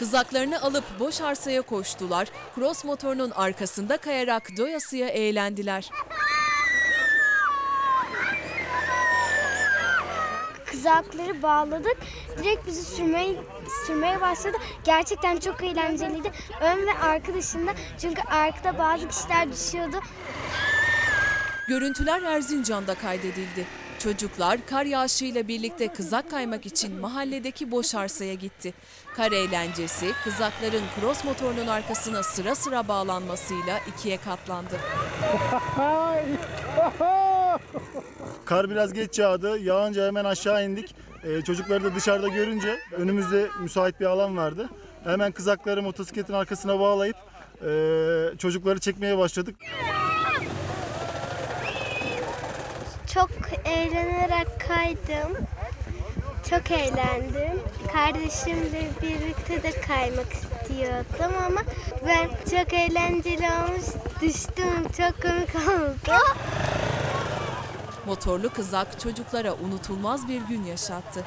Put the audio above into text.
Kızaklarını alıp boş arsaya koştular. Cross motorunun arkasında kayarak doyasıya eğlendiler. kızakları bağladık. Direkt bizi sürmeye, sürmeye başladı. Gerçekten çok eğlenceliydi. Ön ve arka dışında çünkü arkada bazı kişiler düşüyordu. Görüntüler Erzincan'da kaydedildi. Çocuklar kar yağışıyla birlikte kızak kaymak için mahalledeki boş arsaya gitti. Kar eğlencesi kızakların cross motorunun arkasına sıra sıra bağlanmasıyla ikiye katlandı. Kar biraz geç yağdı. Yağınca hemen aşağı indik. Ee, çocukları da dışarıda görünce önümüzde müsait bir alan vardı. Hemen kızakları motosikletin arkasına bağlayıp e, çocukları çekmeye başladık. Çok eğlenerek kaydım. Çok eğlendim. Kardeşimle birlikte de kaymak istiyordum ama ben çok eğlenceli olmuş düştüm. Çok komik oldu. Motorlu kızak çocuklara unutulmaz bir gün yaşattı.